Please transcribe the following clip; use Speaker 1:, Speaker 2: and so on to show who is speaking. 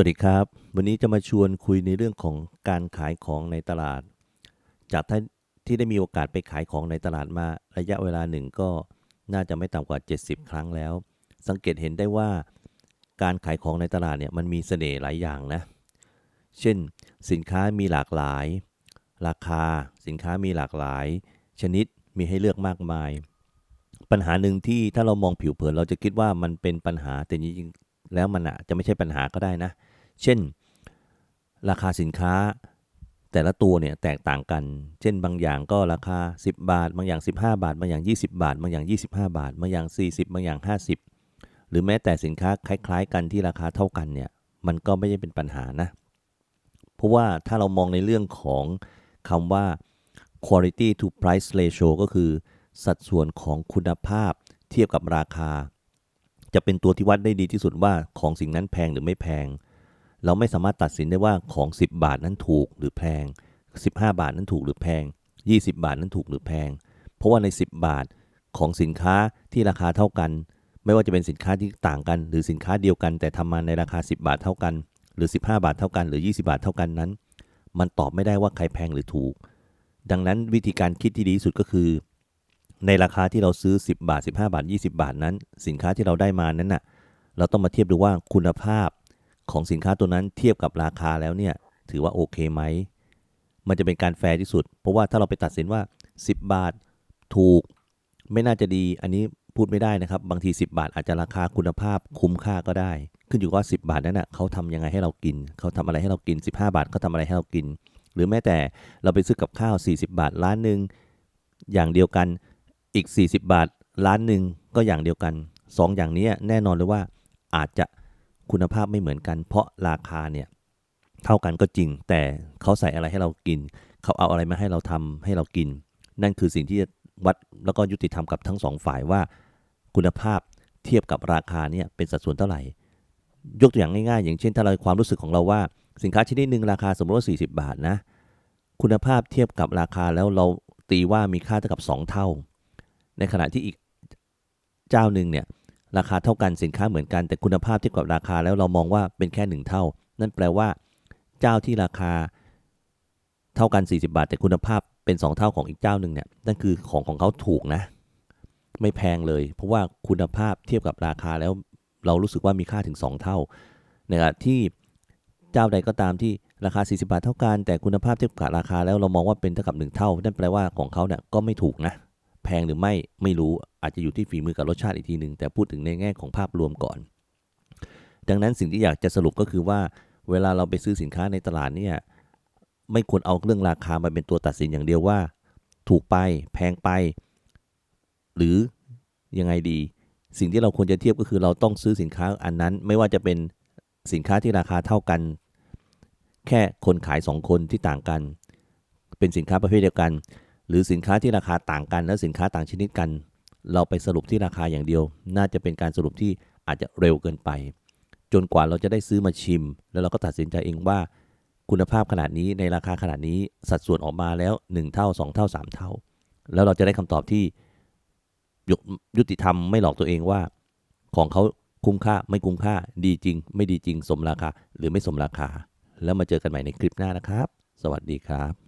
Speaker 1: วัสดีครับ วันนี้จะมาชวนคุยในเรื่องของการขายของในตลาด จากท่านที่ได้มีโอกาสไปขายของในตลาดมาระยะเวลาหนึ่งก็น่าจะไม่ต่ำกว่า 70 ครั้งแล้ว สังเกตเห็นได้ว่า การขายของในตลาดเนี่ยมันมีเสน่ห์หลายอย่างนะ เช่น สินค้ามีหลากหลาย ราคาสินค้ามีหลากหลาย ชนิดมีให้เลือกมากมาย ปัญหาหนึ่งที่ถ้าเรามองผิวเผินเราจะคิดว่ามันเป็นปัญหาแต่จริงๆแล้วมันอาจจะไม่ใช่ปัญหาก็ได้นะเเช่น ราคาสินค้าแต่ละตัวเนี่ยแตกต่างกัน เช่นบางอย่างก็ราคา 10 บาท บางอย่าง 15 บาท บางอย่าง 20 บาท บางอย่าง 25 บาท บางอย่าง 40 บางอย่าง 50 หรือแม้แต่สินค้าคล้าย ๆ กันที่ราคาเท่ากันเนี่ย มันก็ไม่ใช่เป็นปัญหานะ เพราะว่าถ้าเรามองในเรื่องของคำว่า quality to price ratio ก็คือ สัดส่วนของคุณภาพเทียบกับราคา จะเป็นตัวที่วัดได้ดีที่สุดว่าของสิ่งนั้นแพงหรือไม่แพง เราไม่สามารถตัดสินได้ว่าของ 10 บาทนั้นถูกหรือแพง 15 บาทนั้นถูกหรือแพง 20 บาทนั้นถูกหรือแพง เพราะว่าใน 10 บาทของสินค้าที่ราคาเท่ากัน ไม่ว่าจะเป็นสินค้าที่ต่างกัน หรือสินค้าเดียวกัน แต่ทำมาในราคา 10 บาทเท่ากัน หรือ 15 บาทเท่ากัน หรือ 20 บาทเท่ากันนั้น มันตอบไม่ได้ว่าใครแพงหรือถูก ดังนั้นวิธีการคิดที่ดีที่สุดก็คือ ในราคาที่เราซื้อ 10 บาท 15 บาท 20 บาทนั้น สินค้าที่เราได้มานั้นน่ะเราต้องมาเทียบดูว่าคุณภาพ ของสินค้าตัวนั้นเทียบกับราคาแล้วเนี่ยถือว่าโอเคไหม มันจะเป็นการแฟร์ที่สุด เพราะว่าถ้าเราไปตัดสินว่า 10 บาทถูก ไม่น่าจะดี อันนี้พูดไม่ได้นะครับ บางที 10 บาทอาจจะราคาคุณภาพคุ้มค่าก็ได้ ขึ้นอยู่ว่า 10 บาทนั้นน่ะเขาทำยังไงให้เรากิน เขาทำอะไรให้เรากิน 15 บาทเขาทำอะไรให้เรากิน หรือแม้แต่เราไปซื้อกับข้าว 40 บาทร้านหนึ่งอย่างเดียวกันอีก 40 บาทร้านหนึ่งก็อย่างเดียวกัน 2อย่างนี้แน่นอนเลยว่าอาจจะ คุณภาพไม่เหมือนกัน เพราะราคาเนี่ยเท่ากันก็จริง แต่เขาใส่อะไรให้เรากิน เขาเอาอะไรมาให้เราทำให้เรากิน นั่นคือสิ่งที่จะวัดแล้วก็ยุติธรรมกับทั้งสองฝ่ายว่า คุณภาพเทียบกับราคาเนี่ยเป็นสัดส่วนเท่าไหร่ ยกตัวอย่างง่ายๆ อย่างเช่นถ้าเราความรู้สึกของเราว่า สินค้าชนิดหนึ่งราคาสมมติว่า 40 บาทนะ คุณภาพเทียบกับราคาแล้วเราตีว่ามีค่าเท่ากับ 2 เท่า ในขณะที่อีกเจ้าหนึ่งเนี่ย ราคาเท่ากันสินค้าเหมือนกัน แต่คุณภาพเทียบกับราคาแล้วเรามองว่าเป็นแค่หนึ่งเท่า นั่นแปลว่า เจ้าที่ราคาเท่ากัน 40 บาท แต่คุณภาพเป็น 2 เท่าของอีกเจ้าหนึ่งเนี่ยนั่นคือของของเขาถูกนะ ไม่แพงเลย เพราะว่าคุณภาพเทียบกับราคาแล้วเรารู้สึกว่ามีค่าถึง 2 เท่าในขณะที่เจ้าใดก็ตามที่ราคา 40 บาทเท่ากัน แต่คุณภาพเทียบกับราคาแล้วเรามองว่าเป็นเท่ากับ 1 เท่า นั่นแปลว่าของเขาเนี่ยก็ไม่ถูกนะ แพงหรือไม่ไม่รู้อาจจะอยู่ที่ฝีมือกับรสชาติอีกทีหนึ่งแต่พูดถึงในแง่ของภาพรวมก่อน ดังนั้นสิ่งที่อยากจะสรุปก็คือว่าเวลาเราไปซื้อสินค้าในตลาดเนี่ยไม่ควรเอาเรื่องราคามาเป็นตัวตัดสินอย่างเดียวว่า ถูกไปแพงไป หรือยังไงดี สิ่งที่เราควรจะเทียบก็คือเราต้องซื้อสินค้าอันนั้น ไม่ว่าจะเป็นสินค้าที่ราคาเท่ากัน แค่คนขายสองคนที่ต่างกัน เป็นสินค้าประเภทเดียวกัน หรือสินค้าที่ราคาต่างกันและสินค้าต่างชนิดกัน เราไปสรุปที่ราคาอย่างเดียว น่าจะเป็นการสรุปที่อาจจะเร็วเกินไป จนกว่าเราจะได้ซื้อมาชิม แล้วเราก็ตัดสินใจเองว่า คุณภาพขนาดนี้ในราคาขนาดนี้สัดส่วนออกมาแล้ว 1 เท่า 2 เท่า 3 เท่า แล้วเราจะได้คำตอบที่ยยุติธรรมไม่หลอกตัวเองว่า ของเขาคุ้มค่าไม่คุ้มค่าดีจริง ไม่ดีจริงสมราคาหรือไม่สมราคา แล้วมาเจอกันใหม่ในคลิปหน้านะครับ สวัสดีครับ